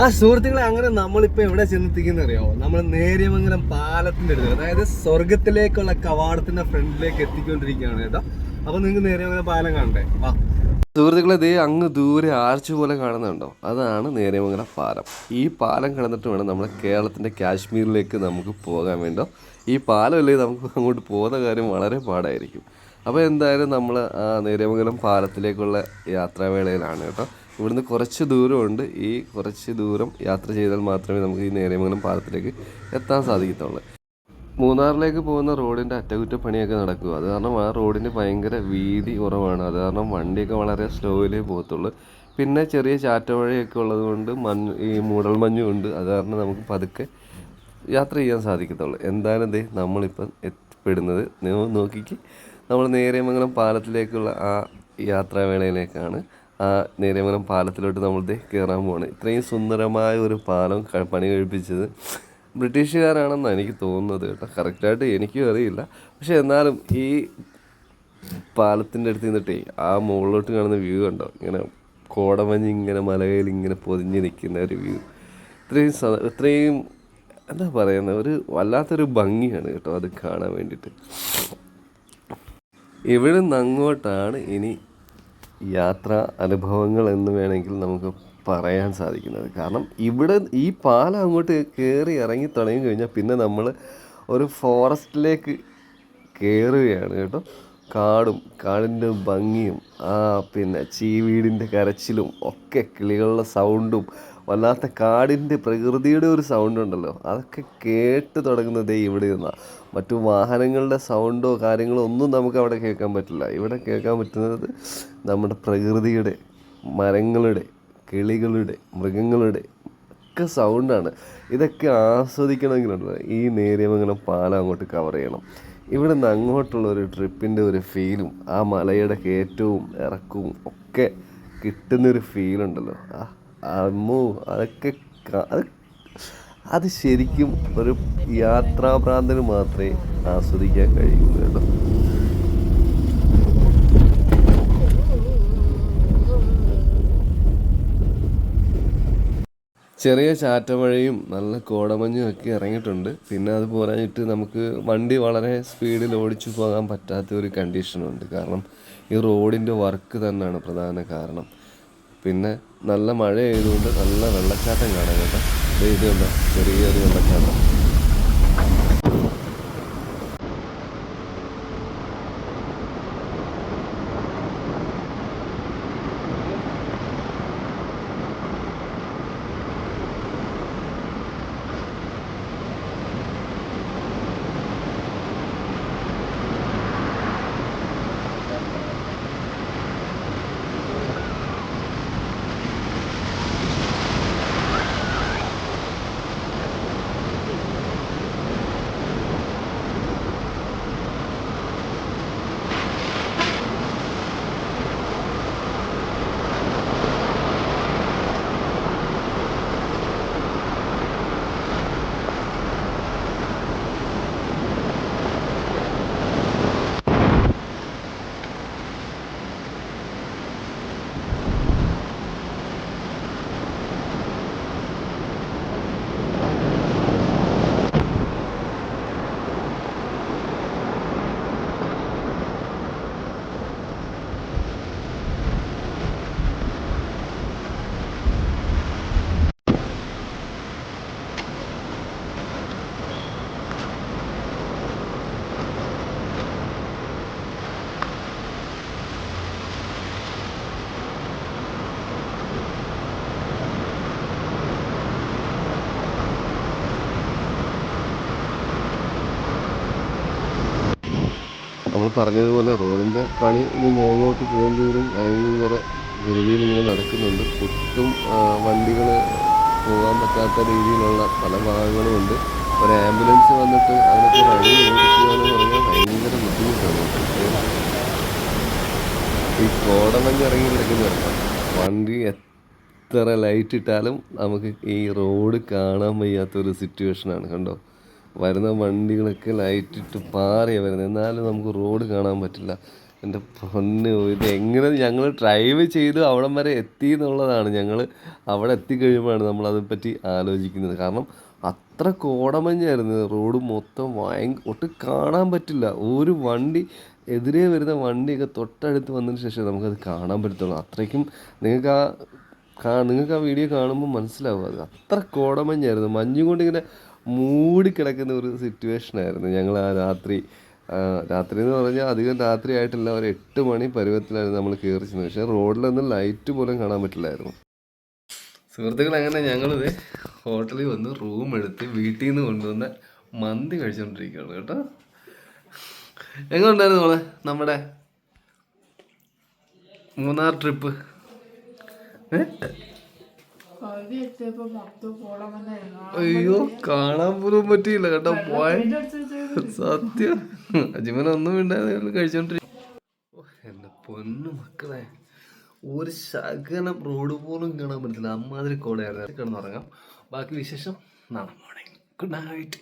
ആ സുഹൃത്തുക്കളെ അങ്ങനെ നമ്മളിപ്പോ എവിടെ ചെന്നെത്തിക്കുന്ന അറിയാമോ നമ്മൾ നേര്യമംഗലം പാലത്തിന്റെ അടുത്ത് അതായത് സ്വർഗത്തിലേക്കുള്ള കവാടത്തിന്റെ ഫ്രണ്ടിലേക്ക് എത്തിക്കൊണ്ടിരിക്കുകയാണ് കേട്ടോ. അപ്പൊ നിങ്ങൾക്ക് നേര്യമംഗലം പാലം കാണണ്ടേ? വാ. സുഹൃത്തുക്കളെ ദേ അങ്ങ് ദൂരെ ആർച്ച് പോലെ കാണുന്നുണ്ടോ? അതാണ് നേര്യമംഗലം പാലം. ഈ പാലം കടന്നിട്ട് വേണം നമ്മുടെ കേരളത്തിന്റെ കാശ്മീരിലേക്ക് നമുക്ക് പോകാൻ വേണ്ടോ. ഈ പാലം അല്ലെങ്കിൽ നമുക്ക് അങ്ങോട്ട് പോകുന്ന കാര്യം വളരെ പാടായിരിക്കും. അപ്പോൾ എന്തായാലും നമ്മൾ നേര്യമംഗലം പാലത്തിലേക്കുള്ള യാത്രാവേളയിലാണ് കേട്ടോ. ഇവിടുന്ന് കുറച്ച് ദൂരമുണ്ട്. ഈ കുറച്ച് ദൂരം യാത്ര ചെയ്താൽ മാത്രമേ നമുക്ക് ഈ നേരമംഗലം പാലത്തിലേക്ക് എത്താൻ സാധിക്കത്തുള്ളൂ. മൂന്നാറിലേക്ക് പോകുന്ന റോഡിന്റെ അറ്റകുറ്റപ്പണിയൊക്കെ നടക്കുക. അത് കാരണം ആ റോഡിന് ഭയങ്കര വീതി കുറവാണ്. അത് കാരണം വണ്ടിയൊക്കെ വളരെ സ്ലോയിലേ പോകത്തുള്ളൂ. പിന്നെ ചെറിയ ചാറ്റമഴയൊക്കെ ഉള്ളത് കൊണ്ട് മഞ്ഞ് ഈ മൂടൽ മഞ്ഞും ഉണ്ട്. അത് കാരണം നമുക്ക് പതുക്കെ യാത്ര ചെയ്യാൻ സാധിക്കത്തുള്ളൂ. എന്തായാലും ദേ നമ്മളിപ്പം എത്തിപ്പെടുന്നത്. നോക്കിക്ക്. നമ്മൾ നേര്യമംഗലം പാലത്തിലേക്കുള്ള ആ യാത്രാവേളയിലേക്കാണ്. ആ നേര്യമംഗലം പാലത്തിലോട്ട് നമ്മൾ ദേ കയറാൻ പോവാണ്. ഇത്രയും സുന്ദരമായ ഒരു പാലം പണി കഴിപ്പിച്ചത് ബ്രിട്ടീഷുകാരാണെന്നാണ് എനിക്ക് തോന്നുന്നത് കേട്ടോ. കറക്റ്റായിട്ട് എനിക്കും അറിയില്ല. പക്ഷെ എന്നാലും ഈ പാലത്തിന്റെ അടുത്ത് നിന്നിട്ടേ ആ മുകളിലോട്ട് കാണുന്ന വ്യൂ കണ്ടോ? ഇങ്ങനെ കോടമഞ്ഞ് ഇങ്ങനെ മലകയിൽ ഇങ്ങനെ പൊതിഞ്ഞ് നിൽക്കുന്ന ഒരു വ്യൂ. ഇത്രയും ഇത്രയും എന്താ പറയുന്നത് ഒരു വല്ലാത്തൊരു ഭംഗിയാണ് കേട്ടോ അത് കാണാൻ വേണ്ടിയിട്ട്. ഇവിടെ നിന്ന് അങ്ങോട്ടാണ് ഇനി യാത്രാ അനുഭവങ്ങൾ എന്ന് വേണമെങ്കിൽ നമുക്ക് പറയാൻ സാധിക്കുന്നത്. കാരണം ഇവിടെ ഈ പാലം അങ്ങോട്ട് കയറി ഇറങ്ങി തുടങ്ങി കഴിഞ്ഞാൽ പിന്നെ നമ്മൾ ഒരു ഫോറസ്റ്റിലേക്ക് കയറുകയാണ് കേട്ടോ. കാടും കാടിന്റെ ഭംഗിയും ആ പിന്നെ ചീവീടിന്റെ കരച്ചിലും ഒക്കെ കിളികളുടെ സൗണ്ടും വല്ലാത്ത കാടിന്റെ പ്രകൃതിയുടെ ഒരു സൗണ്ട് ഉണ്ടല്ലോ. അതൊക്കെ കേട്ട് തുടങ്ങുന്നത് ഇവിടെ നിന്നാണ് മറ്റു വാഹനങ്ങളുടെ സൗണ്ടോ കാര്യങ്ങളോ ഒന്നും നമുക്ക് അവിടെ കേൾക്കാൻ പറ്റില്ല. ഇവിടെ കേൾക്കാൻ പറ്റുന്നത് നമ്മുടെ പ്രകൃതിയുടെ മരങ്ങളുടെ കിളികളുടെ മൃഗങ്ങളുടെ ഒക്കെ സൗണ്ടാണ് ഇതൊക്കെ ആസ്വദിക്കണമെങ്കിലുണ്ട്. ഈ നേര്യമംഗലം പാലം അങ്ങോട്ട് കവർ ചെയ്യണം. ഇവിടെ നിന്ന് അങ്ങോട്ടുള്ള ഒരു ട്രിപ്പിന്റെ ഒരു ഫീലും ആ മലയുടെ കയറ്റവും ഇറക്കവും ഒക്കെ കിട്ടുന്നൊരു ഫീലുണ്ടല്ലോ അമ്മോ അതൊക്കെ അത് അത് ശരിക്കും ഒരു യാത്രാഭ്രാന്തന് മാത്രമേ ആസ്വദിക്കാൻ കഴിയൂ കേട്ടോ. ചെറിയ ചാറ്റമഴയും നല്ല കോടമഞ്ഞും ഒക്കെ ഇറങ്ങിയിട്ടുണ്ട്. പിന്നെ അത് പോരാഞ്ഞിട്ട് നമുക്ക് വണ്ടി വളരെ സ്പീഡിൽ ഓടിച്ചു പോകാൻ പറ്റാത്ത ഒരു കണ്ടീഷനുണ്ട് കാരണം ഈ റോഡിന്റെ വർക്ക് തന്നെയാണ് പ്രധാന കാരണം. പിന്നെ നല്ല മഴ ആയതുകൊണ്ട് നല്ല വെള്ളച്ചാട്ടം കാണാൻ കേട്ടോ. ദേ ഇത് കണ്ടോ ചെറിയൊരു വെള്ളച്ചാട്ടം. പറഞ്ഞതുപോലെ റോഡിന്റെ പണി ഇനി മുകളിലോട്ട് പോകുന്നതോറും കുറേ ഗുരുവിയിൽ ഇങ്ങനെ നടക്കുന്നുണ്ട്. ഒട്ടും വണ്ടികൾ പോകാൻ പറ്റാത്ത രീതിയിലുള്ള പല ഭാഗങ്ങളും ഉണ്ട്. ഒരു ആംബുലൻസ് വന്നിട്ട് അതിനൊക്കെ വഴി ഓടിക്കുക എന്ന് പറഞ്ഞാൽ ഭയങ്കര ബുദ്ധിമുട്ടാണ്. ഈ കോടമഞ്ഞ് ഇറങ്ങി കിടക്കുന്നതല്ല വണ്ടി എത്ര ലൈറ്റ് ഇട്ടാലും നമുക്ക് ഈ റോഡ് കാണാൻ വയ്യാത്തൊരു സിറ്റുവേഷനാണ് കണ്ടോ? വരുന്ന വണ്ടികളൊക്കെ ലൈറ്റ് ഇട്ട് പാറിയാണ് വരുന്നത് എന്നാലും നമുക്ക് റോഡ് കാണാൻ പറ്റില്ല. എന്റെ പൊന്ന് ഇത് എങ്ങനെ ഞങ്ങൾ ഡ്രൈവ് ചെയ്ത് അവിടം വരെ എത്തി എന്നുള്ളതാണ് ഞങ്ങൾ അവിടെ എത്തിക്കഴിയുമ്പോഴാണ് നമ്മൾ അതിനെപ്പറ്റി ആലോചിക്കുന്നത്. കാരണം അത്ര കോടമഞ്ഞായിരുന്നു റോഡ് മൊത്തം ഭയങ്കര ഒട്ടും കാണാൻ പറ്റില്ല. ഒരു വണ്ടി എതിരെ വരുന്ന വണ്ടിയൊക്കെ തൊട്ടടുത്ത് വന്നതിന് ശേഷം നമുക്കത് കാണാൻ പറ്റത്തുള്ളൂ. അത്രയ്ക്കും നിങ്ങൾക്ക് ആ നിങ്ങൾക്ക് ആ വീഡിയോ കാണുമ്പോൾ മനസ്സിലാവും. അത് അത്ര കോടമഞ്ഞായിരുന്നു. മഞ്ഞും കൊണ്ട് ഇങ്ങനെ മൂടിക്കിടക്കുന്ന ഒരു സിറ്റുവേഷൻ ആയിരുന്നു. ഞങ്ങൾ ആ രാത്രി രാത്രി എന്ന് പറഞ്ഞാൽ അധികം രാത്രി ആയിട്ടില്ല. ഒരു എട്ട് മണി പരുവത്തിലായിരുന്നു നമ്മൾ കയറി ചെന്നത്. പക്ഷേ റോഡിലൊന്നും ലൈറ്റ് പോലും കാണാൻ പറ്റില്ലായിരുന്നു. സുഹൃത്തുക്കൾ അങ്ങനെ ഞങ്ങളിത് ഹോട്ടലിൽ വന്ന് റൂം എടുത്ത് വീട്ടിൽ നിന്ന് കൊണ്ടുവന്ന മന്തി കഴിച്ചുകൊണ്ടിരിക്കുകയാണ് കേട്ടോ. എങ്ങനെയുണ്ടായിരുന്നു മോളെ? നമ്മുടെ മൂന്നാർ ട്രിപ്പ് ഏ? അയ്യോ കാണാൻ പോലും പറ്റിയില്ല. കേട്ടോ പോയ സത്യം. അജിമൻ ഒന്നും ഉണ്ടായിരുന്നു കഴിച്ചോണ്ടിരിക്കും എന്റെ പൊന്നു മക്കളെ. ഒരു ശകലം റോഡ് പോലും കാണാൻ പറ്റില്ല അമ്മാതിരി കോടയായിരുന്നു കിടന്നുറങ്ങാം. ബാക്കി വിശേഷം നാളെ മോർണിംഗ് ഗുഡ് നൈറ്റ്